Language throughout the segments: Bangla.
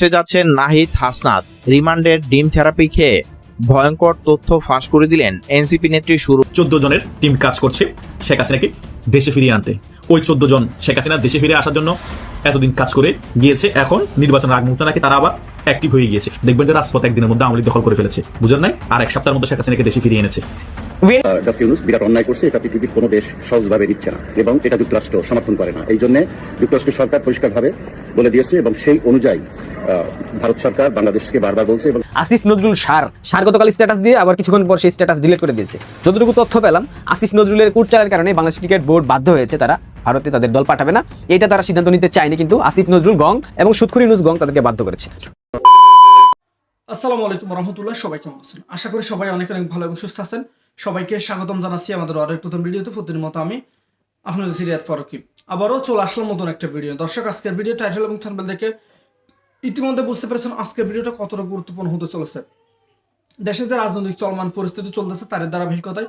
সে যাচ্ছেন নাহিদ হাসনাত। রিমান্ডের ডিম থেরাপি খেয়ে ভয়ঙ্কর তথ্য ফাঁস করে দিলেন এনসিপি নেত্রী শুরু চোদ্দ জনের টিম কাজ করছে শেখ হাসিনাকে দেশে ফিরিয়ে আনতে। ওই চোদ্দ জন শেখ হাসিনা দেশে ফিরে আসার জন্য এতদিন কাজ করে গিয়েছে, এখন নির্বাচনের আগ মুহূর্তে নাকি তারা আবার অ্যাক্টিভ হয়ে গিয়েছে। দেখবেন যে রাজপথ একদিনের মধ্যে আওয়ামী লীগ দখল করে ফেলেছে। বুঝেন নাই? আর এক সপ্তাহের মধ্যে শেখ হাসিনাকে দেশে ফিরিয়ে এনেছে। ডক্টর ইউনুস বিরাট অন্যায় করছে এটা পৃথিবীর কোনো দেশ সহজভাবে দিচ্ছে না এবং এটা যুক্তরাষ্ট্র সমর্থন করে না। এই জন্য যুক্তরাষ্ট্র সরকার পরিষ্কারভাবে বলে দিয়েছে এবং সেই অনুযায়ী আহ, ভারত সরকার বাংলাদেশকে বারবার বলছে এবং আসিফ নজরুল সার সার গতকাল স্ট্যাটাস দিয়ে আবার কিছুক্ষণ পর সেই স্ট্যাটাস ডিলিট করে দিয়েছে। যতটুকু তথ্য পেলাম আসিফ নজরুলের কুটচালের কারণে বাংলাদেশ ক্রিকেট বোর্ড বাধ্য হয়েছে তারা ভারতে তাদের দল পাঠাবে না। এটা তারা সিদ্ধান্ত নিতে চায়নি কিন্তু আসিফ নজরুল গং এবং সুৎখুরি নুজ গং তাদেরকে বাধ্য করেছে। আসসালামু আলাইকুম রহমতুল্লাহ সবাই কেমন আছেন? আশা করি সবাই অনেক অনেক ভালো এবং সুস্থ আছেন। সবাইকে স্বাগতম জানাচ্ছি আমাদের আরেক নতুন ভিডিওতে। প্রতিদিন মতো আমি আপনাদের সিরিয়াত ফারুকি। আবারও চলে আসলাম নতুন একটা ভিডিও। দর্শক, আজকের ভিডিও টাইটেল এবং থাম্বনেল দেখে ইতিমধ্যে বুঝতে পেরেছেন আজকের ভিডিওটা কতটা গুরুত্বপূর্ণ হতে চলেছে। দেশে যে রাজনৈতিক চলমান পরিস্থিতি চলতেছে তার ধারাবাহিকতায়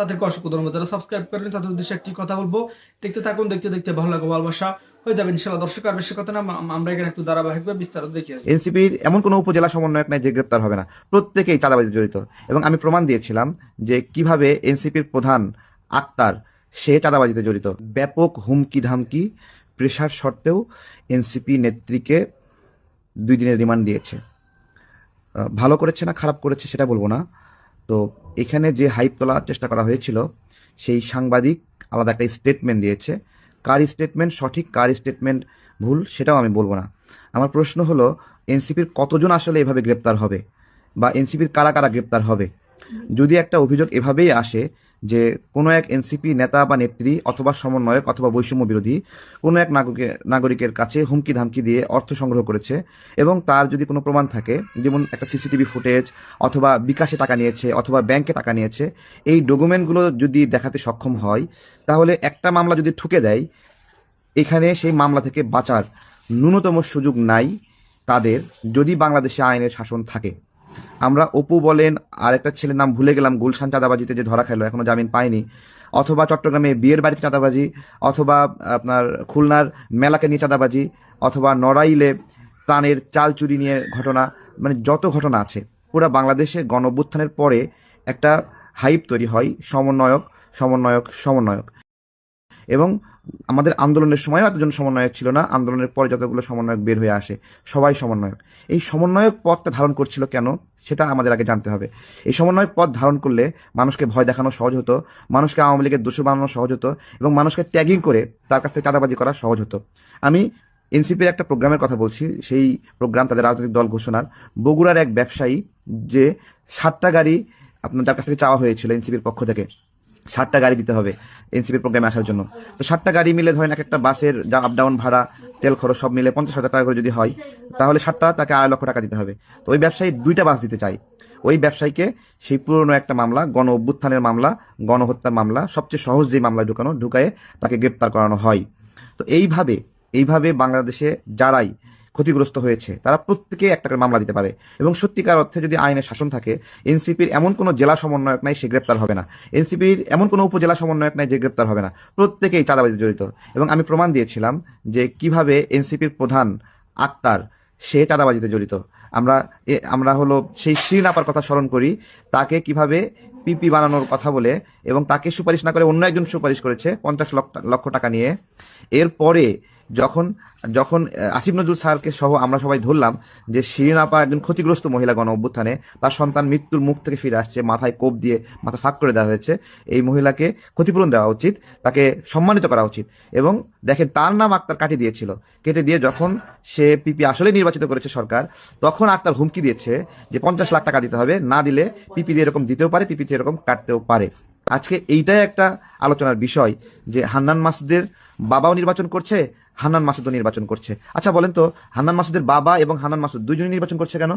তাদেরকে অসংখ্য ধন্যবাদ। যারা সাবস্ক্রাইব করেন তাদের উদ্দেশ্যে একটি কথা বলব। দেখতে থাকুন, দেখতে দেখতে ভালো লাগবে ভালোবাসা। হয়ে যাবে ইনশাল্লাহ দর্শক, আর বেশি কথা না আমরা এখানে একটু ধারাবাহিকভাবে বিস্তারিত দেখি এনসিপির এমন কোনো উপজেলা সমন্বয়ক নাই যে গ্রেপ্তার হবে না। প্রত্যেকেই চাঁদাবাজি জড়িত। এবং আমি প্রমাণ দিয়েছিলাম যে কীভাবে এনসিপির প্রধান আক্তার, সে চাঁদাবাজিতে জড়িত। ব্যাপক হুমকি ধামকি প্রেশার সত্ত্বেও এনসিপি নেত্রীকে দুই দিনের রিমান্ড দিয়েছে। ভালো করেছে না খারাপ করেছে সেটা বলব না। তো এখানে যে হাইপ তোলার চেষ্টা করা হয়েছিল, সেই সাংবাদিক আলাদা একটা স্টেটমেন্ট দিয়েছে। কার স্টেটমেন্ট সঠিক, কার স্টেটমেন্ট ভুল, সেটাও আমি বলব না। আমার প্রশ্ন হলো, এনসিপির কতজন আসলে এভাবে গ্রেপ্তার হবে? বা এনসিপির কারা কারা গ্রেপ্তার হবে? যদি একটা অভিযোগ এভাবেই আসে যে কোনো এক এনসিপি নেতা বা নেত্রী অথবা সমন্বয়ক অথবা বৈষম্য বিরোধী কোনো এক নাগরিকের নাগরিকের কাছে হুমকি ধামকি দিয়ে অর্থ সংগ্রহ করেছে এবং তার যদি কোনো প্রমাণ থাকে, যেমন একটা সিসিটিভি ফুটেজ অথবা বিকাশে টাকা নিয়েছে অথবা ব্যাংকে টাকা নিয়েছে, এই ডকুমেন্টগুলো যদি দেখাতে সক্ষম হয়, তাহলে একটা মামলা যদি ঠুকে দেয়, এখানে সেই মামলা থেকে বাঁচার ন্যূনতম সুযোগ নাই তাদের যদি বাংলাদেশে আইনের শাসন থাকে। আমরা অপু বলেন আর একটা ছেলের নাম ভুলে গেলাম, গুলশান চাঁদাবাজিতে যে ধরা খেলো, এখনও জামিন পায়নি। অথবা চট্টগ্রামে বিয়ের বাড়িতে চাঁদাবাজি, অথবা আপনার খুলনার মেলাকে নিয়ে চাঁদাবাজি, অথবা নড়াইলে প্রাণের চাল চুরি নিয়ে ঘটনা মানে যত ঘটনা আছে, পুরো বাংলাদেশে গণ পরে একটা হাইপ তৈরি হয়, সমন্বয়ক সমন্বয়ক সমন্বয়ক। এবং আমাদের আন্দোলনের সময়ও এতজন সমন্বয়ক ছিল না, আন্দোলনের পরে যতগুলো সমন্বয়ক বের হয়ে আসে, সবাই সমন্বয়ক। এই সমন্বয়ক পদটা ধারণ করছিল কেন? সেটা আমাদের আগে জানতে হবে। এই সমন্বয়ক পদ ধারণ করলে মানুষকে ভয় দেখানো সহজ হতো, মানুষকে আওয়ামী লীগের দোষী বানানো সহজ হতো, এবং মানুষকে ট্যাগিং করে তার কাছ থেকে চাঁদাবাজি করা সহজ হতো। আমি এনসিপির একটা প্রোগ্রামের কথা বলছি, সেই প্রোগ্রাম তাদের রাজনৈতিক দল ঘোষণার। বগুড়ার এক ব্যবসায়ী যে সাতটা গাড়ি আপনার যার কাছ থেকে চাওয়া হয়েছিল এনসিপির পক্ষ থেকে ষাটটা গাড়ি দিতে হবে এনসিপির প্রোগ্রামে আসার জন্য। তো ষাটটা গাড়ি মিলে ধরেন এক একটা বাসের যা আপ ডাউন ভাড়া, তেল খরচ সব মিলে পঞ্চাশ হাজার টাকা করে যদি হয়, তাহলে ষাটটা তাকে আড়াই লক্ষ টাকা দিতে হবে। তো ওই ব্যবসায়ী দুইটা বাস দিতে চাই ওই ব্যবসায়ীকে সেই পুরনো একটা মামলা, গণ অভ্যুত্থানের মামলা, গণহত্যার মামলা, সবচেয়ে সহজ যে মামলায় ঢুকানো, ঢুকায়ে তাকে গ্রেপ্তার করানো হয়। তো এইভাবে এইভাবে বাংলাদেশে যারাই ক্ষতিগ্রস্ত হয়েছে, তারা প্রত্যেকে একটা করে মামলা দিতে পারে। এবং সত্যিকার অর্থে যদি আইনের শাসন থাকে, এনসিপির এমন কোনো জেলা সমন্বয়ক নাই সে গ্রেপ্তার হবে না। এনসিপির এমন কোনো উপজেলা সমন্বয়ক নাই যে গ্রেপ্তার হবে না। প্রত্যেকেই চাঁদাবাজি জড়িত। এবং আমি প্রমাণ দিয়েছিলাম যে কীভাবে এনসিপির প্রধান আক্তার, সে চাঁদাবাজিতে জড়িত। আমরা আমরা হলো সেই শিরিন আপার কথা স্মরণ করি, তাকে কীভাবে পিপি বানানোর কথা বলে এবং তাকে সুপারিশ না করে অন্য একজন সুপারিশ করেছে পঞ্চাশ লক্ষ টাকা নিয়ে। এরপরে যখন যখন আসিফ নজরুল স্যারকে সহ আমরা সবাই ধরলাম যে শিরিন আপা একজন ক্ষতিগ্রস্ত মহিলা গণ অভ্যুত্থানে তার সন্তান মৃত্যুর মুখ থেকে ফিরে আসছে, মাথায় কোপ দিয়ে মাথা ফাঁক করে দেওয়া হয়েছে। এই মহিলাকে ক্ষতিপূরণ দেওয়া উচিত, তাকে সম্মানিত করা উচিত এবং দেখেন তার নাম আক্তার কাটি দিয়েছিল। কেটে দিয়ে যখন সে পিপি আসলে নির্বাচিত করেছে সরকার, তখন আক্তার হুমকি দিয়েছে যে পঞ্চাশ লাখ টাকা দিতে হবে, না দিলে পিপি দিয়ে এরকম দিতেও পারে, পিপি এরকম কাটতেও পারে। আজকে এইটাই একটা আলোচনার বিষয় যে হান্নান মাসুদের বাবাও নির্বাচন করছে হান্নান মাসুদও নির্বাচন করছে। আচ্ছা বলেন তো, হান্নান মাসুদের বাবা এবং হান্নান মাসুদ দুইজনই নির্বাচন করছে কেন?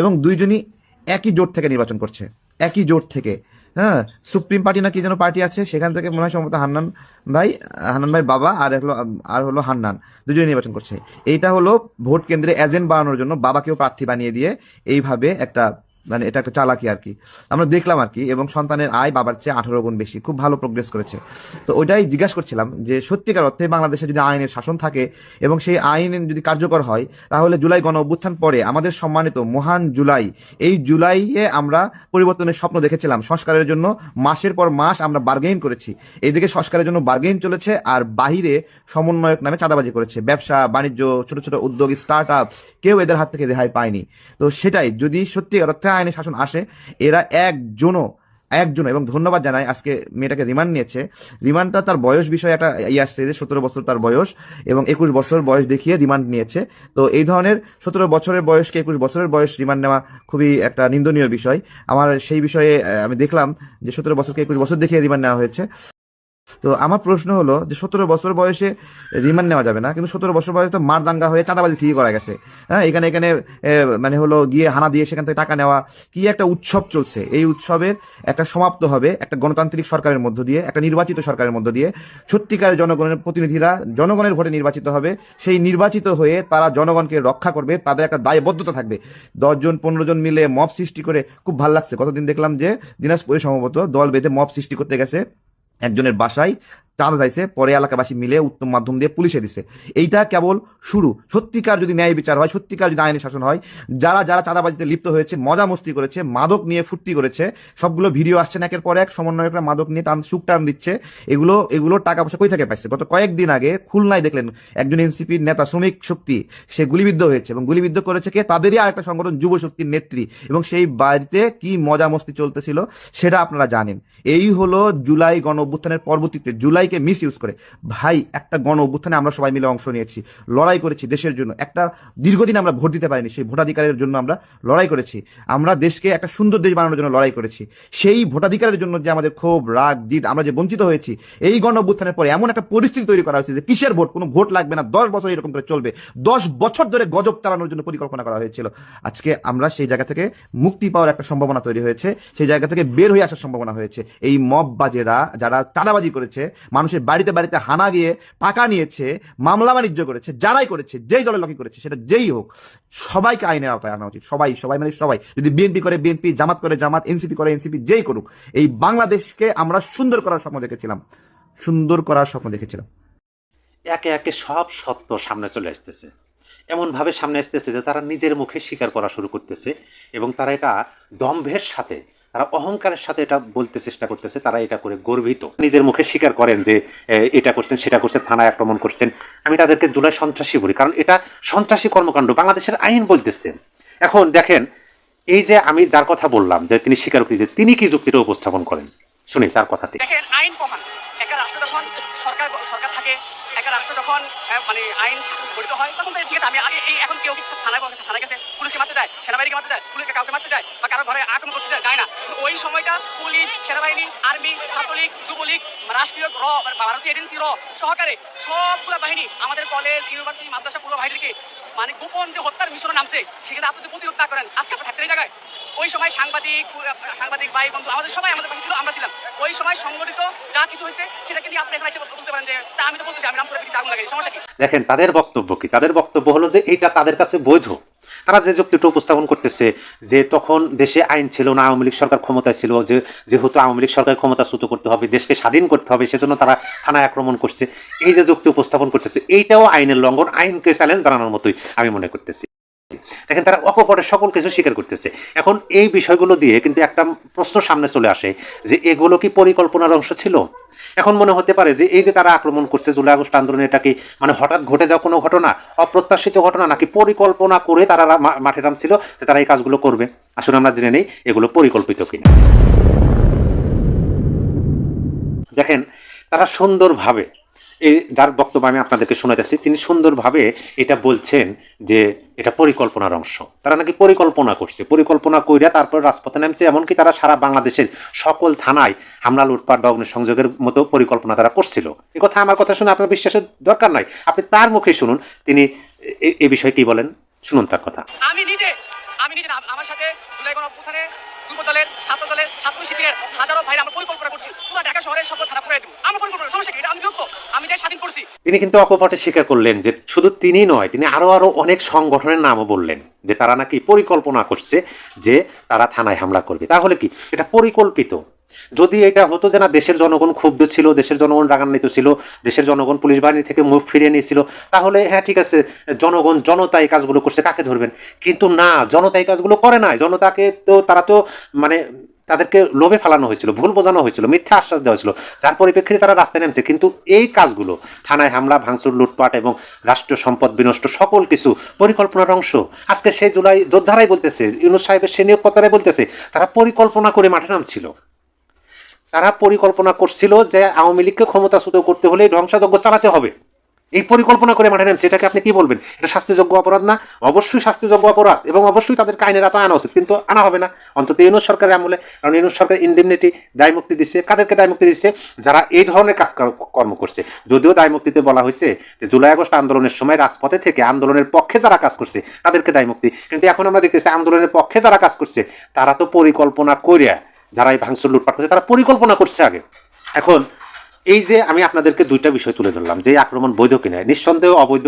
এবং দুইজনই একই জোট থেকে নির্বাচন করছে। একই জোট থেকে। হ্যাঁ সুপ্রিম পার্টি না কি যেন পার্টি আছে? সেখান থেকে মনে হয় সম্ভবত হান্নান ভাই হান্নান ভাই বাবা আর হলো আর হলো হান্নান। দুজনে নির্বাচন করছে। এইটা হলো ভোট কেন্দ্রে এজেন্ট বানানোর জন্য বাবাকেও প্রার্থী বানিয়ে দিয়ে এইভাবে একটা মানে এটা একটা চালাকি আর কি। আমরা দেখলাম আর কি, এবং সন্তানের আয় বাবার চেয়ে আঠারো গুণ বেশি, খুব ভালো প্রোগ্রেস করেছে। তো ওইটাই জিজ্ঞাসা করছিলাম যে, সত্যিকার অর্থে বাংলাদেশে যদি আইনের শাসন থাকে, এবং সেই আইন যদি কার্যকর হয়, তাহলে জুলাই গণ অভ্যুত্থান পরে আমাদের সম্মানিত মহান জুলাই, এই জুলাইয়ে আমরা পরিবর্তনের স্বপ্ন দেখেছিলাম। সংস্কারের জন্য মাসের পর মাস আমরা বার্গেইন করেছি। এইদিকে সংস্কারের জন্য বার্গেইন চলেছে, আর বাহিরে সমন্বয়ক নামে চাঁদাবাজি করেছে। ব্যবসা, বাণিজ্য, ছোট ছোট উদ্যোগ স্টার্ট আপ কেউ এদের হাত থেকে রেহাই পায়নি। তো সেটাই, যদি সত্যিকার অর্থে আইনের শাসন আসে, এরা একজনও একজন এবং ধন্যবাদ জানাই আজকে মেয়েটাকে রিমান্ড নিয়েছে। রিমান্ডটা তার বয়স বিষয়ে একটা ইয়ে আসছে যে সতেরো বছর তার বয়স, এবং একুশ বছর বয়স দেখিয়ে রিমান্ড নিয়েছে। তো এই ধরনের সতেরো বছরের বয়সকে একুশ বছরের বয়স রিমান্ড নেওয়া খুবই একটা নিন্দনীয় বিষয়। আমার সেই বিষয়ে আমি দেখলাম যে সতেরো বছরকে একুশ বছর দেখিয়ে রিমান্ড নেওয়া হয়েছে। তো আমার প্রশ্ন হলো যে সতেরো বছর বয়সে রিমান্ড নেওয়া যাবে না, কিন্তু সতেরো বছর বয়সে তো মার দাঙ্গা হয়ে চাঁদাবাজি ঠিকই করা গেছে। হ্যাঁ এখানে এখানে মানে হলো গিয়ে হানা দিয়ে সেখান থেকে টাকা নেওয়া, কি একটা উৎসব চলছে? এই উৎসবের একটা সমাপ্ত হবে একটা গণতান্ত্রিক সরকারের মধ্য দিয়ে, একটা নির্বাচিত সরকারের মধ্য দিয়ে। সত্যিকারের জনগণের প্রতিনিধিরা জনগণের ভোটে নির্বাচিত হবে, সেই নির্বাচিত হয়ে তারা জনগণকে রক্ষা করবে, তাদের একটা দায়বদ্ধতা থাকবে। দশজন পনেরো জন মিলে মব সৃষ্টি করে, খুব ভালো লাগছে। কতদিন দেখলাম যে দিনাজপুরে সম্ভবত দল বেঁধে মব সৃষ্টি করতে গেছে। একজনের বাসায় চাঁদা যাইছে, পরে এলাকাবাসী মিলে উত্তম মাধ্যম দিয়ে পুলিশে দিছে। এইটা কেবল শুরু। সত্যিকার যদি ন্যায় বিচার হয়, সত্যিকার যদি আইনের শাসন হয়, যারা যারা চাঁদাবাজিতে লিপ্ত হয়েছে, মজা মস্তি করেছে, মাদক নিয়ে ফুর্তি করেছে, সবগুলো ভিডিও আসছে একের পর এক, সমন্বয়করা মাদক নিয়ে টান, সুখ টান দিচ্ছে। এগুলো এগুলো টাকা পয়সা কই থেকে পাইছে? গত কয়েকদিন আগে খুলনায় দেখলেন একজন এনসিপির নেতা শ্রমিক শক্তি, সে গুলিবিদ্ধ হয়েছে এবং গুলিবিদ্ধ করেছে কে? তাদেরই আরেকটা সংগঠন, যুব শক্তির নেত্রী। এবং সেই বাড়িতে কি মজা মস্তি চলতেছিল, সেটা আপনারা জানেন। এই হলো জুলাই গণ অভ্যুত্থানের পরবর্তীতে জুলাইকে মিস ইউজ করে। ভাই, একটা গণ অভ্যুত্থানে আমরা সবাই মিলে অংশ নিয়েছি। লড়াই করেছি দেশের জন্য। একটা দীর্ঘদিন আমরা ভোট দিতে পারিনি, সেই ভোটাধিকারের জন্য আমরা লড়াই করেছি। আমরা দেশকে একটা সুন্দর দেশ বানানোর জন্য লড়াই করেছি। সেই ভোটাধিকারের জন্য যে আমাদের ক্ষোভ, রাগ, জিদ, আমরা যে বঞ্চিত হয়েছি, এই গণ অভ্যুত্থানের পরে এমন একটা পরিস্থিতি তৈরি করা হয়েছে যে কিসের ভোট, কোনো ভোট লাগবে না, দশ বছর এরকম করে চলবে। দশ বছর ধরে গজব চালানোর জন্য পরিকল্পনা করা হয়েছিল। আজকে আমরা সেই জায়গা থেকে মুক্তি পাওয়ার একটা সম্ভাবনা তৈরি হয়েছে। সেই জায়গা থেকে বের হয়ে আসার সম্ভাবনা হয়েছে। এই মব বাজেরা যারা চাঁদাবাজি করেছে মানুষের বাড়িতে বাড়িতে হানা গিয়ে টাকা নিয়েছে, মামলা বাণিজ্য করেছে, যারাই করেছে, যেই দলের লোকই করেছে, সেটা যেই হোক, সবাইকে আইনের আওতায় আনা উচিত। সবাই সবাই মানে সবাই। যদি বিএনপি করে, বিএনপি, জামাত করে, জামাত, এনসিপি করে, এনসিপি যেই করুক, এই বাংলাদেশকে আমরা সুন্দর করার স্বপ্ন দেখেছিলাম। সুন্দর করার স্বপ্ন দেখেছিলাম। একে একে সব সত্য সামনে চলে আসতেছে। এমনভাবে সামনে আসতেছে যে তারা নিজের মুখে স্বীকার করা শুরু করতেছে এবং তারা এটা দম্ভের সাথে, তারা অহংকারের সাথে এটা বলতে চেষ্টা করতেছে, তারা এটা করে গর্বিত। নিজের মুখে স্বীকার করেন যে এটা করছেন, সেটা করছেন, থানায় আক্রমণ করছেন। আমি তাদেরকে জুলাই সন্ত্রাসী বলি, কারণ এটা সন্ত্রাসী কর্মকাণ্ড, বাংলাদেশের আইন বলতেছে। এখন দেখেন, এই যে আমি যার কথা বললাম, যে তিনি স্বীকারোক্তি, যে তিনি কি যুক্তিটা উপস্থাপন করেন, শুনি তার কথাটি। দেখেন মানে আইন গঠিত হয়, তখন ঠিক আছে, আমি আগে এই এখন কেউ থানায় থানায় গেছে, পুলিশকে মারতে যায়, সেনাবাহিনীকে মারতে যায়, পুলিশকে কাউকে মারতে যায়, বা কারও ঘরে আক্রমণ করতে যায় না। ওই সময়টা পুলিশ, সেনাবাহিনী, আর্মি, ছাত্রলীগ, যুবলীগ, রাষ্ট্রীয় র ভারতীয় এজেন্সি র সহকারে সবগুলো বাহিনী আমাদের কলেজ, ইউনিভার্সিটি, মাদ্রাসা পুরো বাহিনীকে মানে গোপন যে হত্যার মিশনে নামছে সেখানে আপনি প্রতিরোধ না করেন, আজকে আপনি থাকতে জায়গায়? ওই সময় সাংবাদিক সাংবাদিক ভাই, বন্ধু, আমাদের সবাই আমাদের পাশে ছিল, আমরা ছিলাম। ওই সময় সংগঠিত যা কিছু হয়েছে, সেটাকে নিয়ে আপনি এখানে এসে বলতে পারেন যে, তা আমি তো বলতেছি, আমি রামপুরে আগুন লাগাই সমস্যা কি? দেখেন, তাদের বক্তব্য কি? তাদের বক্তব্য হলো যে এইটা তাদের কাছে বৈধ। তারা যে যুক্তিটা উপস্থাপন করতেছে, যে তখন দেশে আইন ছিল না, আওয়ামী লীগ সরকার ক্ষমতায় ছিল, যে, যেহেতু আওয়ামী লীগ সরকার ক্ষমতাচ্যুত করতে হবে, দেশকে স্বাধীন করতে হবে, সেজন্য তারা থানায় আক্রমণ করছে। এই যে যুক্তি উপস্থাপন করতেছে, এইটাও আইনের লঙ্ঘন, আইনকে চ্যালেঞ্জ জানানোর মতোই আমি মনে করতেছি। দেখেন, তারা অকপটের সকল কিছু স্বীকার করতেছে। এখন এই বিষয়গুলো দিয়ে কিন্তু একটা প্রশ্ন সামনে চলে আসে যে, এগুলো কি পরিকল্পনার অংশ ছিল? এখন মনে হতে পারে যে, এই যে তারা আক্রমণ করছে জুলাই আগস্ট আন্দোলনে, এটা কি মানে হঠাৎ ঘটে যাওয়া কোনো ঘটনা? অপ্রত্যাশিত ঘটনা নাকি পরিকল্পনা করে তারা মাঠে নামছিল যে, তারা এই কাজগুলো করবে? আসলে আমরা জেনে নেই এগুলো পরিকল্পিত কিনা। দেখেন, তারা সুন্দরভাবে এই যার বক্তব্য আমি আপনাদেরকে শোনাতেছি তিনি সুন্দরভাবে এটা বলছেন যে এটা পরিকল্পনার অংশ। তারা নাকি পরিকল্পনা করছে। পরিকল্পনা কইরা তারপর রাজপথে নামছে, এমনকি তারা সারা বাংলাদেশের সকল থানায় হামলা, লুটপাট বা অগ্নিসংযোগের মতো পরিকল্পনা তারা করছিল। এ কথা আমার কথা শুনে আপনার বিশ্বাসের দরকার নাই। আপনি তার মুখে শুনুন, তিনি এ- বিষয়ে কি বলেন? শুনুন তার কথা। আমি আমার সাথে দলের ছাত্র দলের ছাত্র শিবিরের হাজারো ভাইরা আমরা পরিকল্পনা করছি। পুরো ঢাকা শহরের সকল থানা পুরাই দেবো। আমার পরিকল্পনা, সমস্যা কি? আমি যোগ্য? আমি দেশ স্বাধীন করছি। তিনি কিন্তু অকপটে স্বীকার করলেন যে শুধু তিনি নয়, তিনি আরও আরও অনেক সংগঠনের নামও বললেন যে তারা নাকি পরিকল্পনা করছে যে তারা থানায় হামলা করবে। তাহলে কি? এটা পরিকল্পিত। যদি এটা হতো যে না, দেশের জনগণ ক্ষুব্ধ ছিল, দেশের জনগণ রাগান্বিত ছিল, দেশের জনগণ পুলিশ বাহিনী থেকে মুখ ফিরিয়ে নিয়েছিল, তাহলে হ্যাঁ ঠিক আছে, জনগণ, জনতা এই কাজগুলো করছে, কাকে ধরবেন? কিন্তু না, জনতা এই কাজগুলো করে নাই। জনতাকে তো, তারা তো মানে তাদেরকে লোভে ফেলানো হয়েছিল, ভুল বোঝানো হয়েছিল, মিথ্যা আশ্বাস দেওয়া হয়েছিল। যার পরিপ্রেক্ষিতে তারা রাস্তায় নেমেছে। কিন্তু এই কাজগুলো, থানায় হামলা, ভাঙচুর, লুটপাট এবং রাষ্ট্রীয় সম্পদ বিনষ্ট সকল কিছু পরিকল্পনার অংশ। আজকে সেই জুলাই যোদ্ধারাই বলতেছে, ইউনুস সাহেবের সে নিয়োগকর্তারাই বলতেছে, তারা পরিকল্পনা করে মাঠে নামছিল। তারা পরিকল্পনা করছিল যে আওয়ামী লীগকে ক্ষমতাচ্যুত করতে হলে ধ্বংসাযজ্ঞ চালাতে হবে। এই পরিকল্পনা করে মাঠে নেমছে, এটাকে আপনি কি বলবেন? এটা শাস্তিযোগ্য অপরাধ না? অবশ্যই শাস্তিযোগ্য অপরাধ এবং অবশ্যই তাদের আইনের আতা আনা উচিত, কিন্তু আনা হবে না। অন্তত ইউনুস সরকারের আমলে, কারণ ইউনুস সরকার ইন্ডেমনিটি দায় মুক্তি দিচ্ছে কাদেরকে দায় মুক্তি দিচ্ছে যারা এই ধরনের কাজ কর- কর্ম করছে। যদিও দায় মুক্তিতে বলা হয়েছে যে জুলাই আগস্ট আন্দোলনের সময় রাজপথে থেকে আন্দোলনের পক্ষে যারা কাজ করছে, তাদেরকে দায় মুক্তি কিন্তু এখন আমরা দেখতেছি আন্দোলনের পক্ষে যারা কাজ করছে, তারা তো পরিকল্পনা করিয়া যারা এই ভাঙচুর লুটপাট করছে, তারা পরিকল্পনা করছে আগে। এখন, এই যে আমি আপনাদেরকে দুইটা বিষয় তুলে ধরলাম, যে আক্রমণ বৈধ কিনা নিঃসন্দেহ অবৈধ,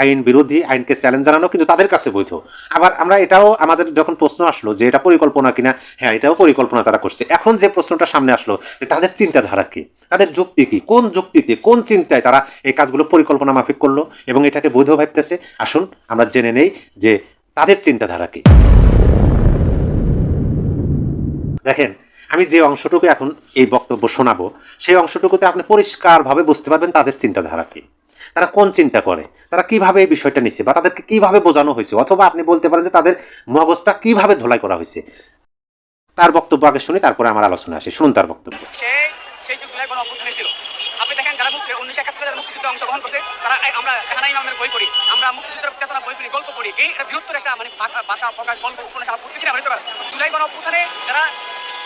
আইন বিরোধী, আইনকে চ্যালেঞ্জ জানানো কিন্তু তাদের কাছে বৈধ। আবার আমরা এটাও, আমাদের যখন প্রশ্ন আসলো যে এটা পরিকল্পনা কিনা হ্যাঁ এটাও পরিকল্পনা তারা করছে। এখন যে প্রশ্নটা সামনে আসলো যে তাদের চিন্তাধারা কি? তাদের যুক্তি কি? কোন যুক্তিতে, কোন চিন্তায় তারা এই কাজগুলো পরিকল্পনা মাফিক করল এবং এটাকে বৈধ ভাবতেছে? আসুন, আমরা জেনে নেই যে তাদের চিন্তাধারা কি। দেখেন, আমি যে অংশটুকু এখন এই বক্তব্য শোনাবো, সেই অংশটুকুতে আপনি পরিষ্কারভাবে বুঝতে পারবেন তাদের চিন্তাধারা কি। তারা কোন চিন্তা করে, তারা কীভাবে এই বিষয়টা নিচ্ছে বা তাদেরকে কীভাবে বোঝানো হয়েছে, অথবা আপনি বলতে পারেন যে তাদের মগজটা কীভাবে ধোলাই করা হয়েছে। তার বক্তব্য আগে শুনি, তারপরে আমার আলোচনা আসে। শুনুন তার বক্তব্য। তারা আমরা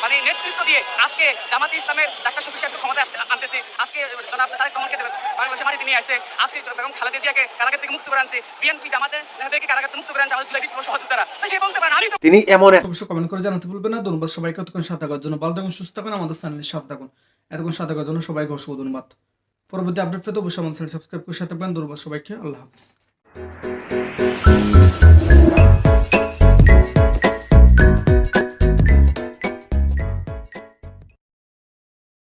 মানে নেতৃত্ব দিয়ে আজকে জামাতে ইসলামের ডাক্তার শফিক সাহেবকে ক্ষমতায় আসতে আনতেছে। আজকে জনাব তারেক রহমানকে বাংলাদেশে মাটিতে নিয়ে আসছে আজকে বেগম খালেদা জিয়াকে কারাগার থেকে মুক্ত করে আনছে। বিএনপি জামাতের নেতাদেরকে কারাগার থেকে মুক্ত করে আনছে। আমাদের জুলাই বিপ্লব সহযোগিতারা তো সে বলতে পারেন আমি তো তিনি এমন এক অবশ্যই কমেন্ট করে জানাতে ভুলবেন না। ধন্যবাদ সবাইকে। এতক্ষণ সাথে থাকার জন্য ভালো থাকুন সুস্থ থাকুন আমাদের চ্যানেলের সাথে থাকুন। এতক্ষণ সাথে থাকার জন্য সবাইকে অসংখ্য ধন্যবাদ। পরবর্তী আপডেট পেতে অবশ্যই আমাদের চ্যানেল সাবস্ক্রাইব করে সাথে থাকবেন। ধন্যবাদ সবাইকে। আল্লাহ হাফিজ।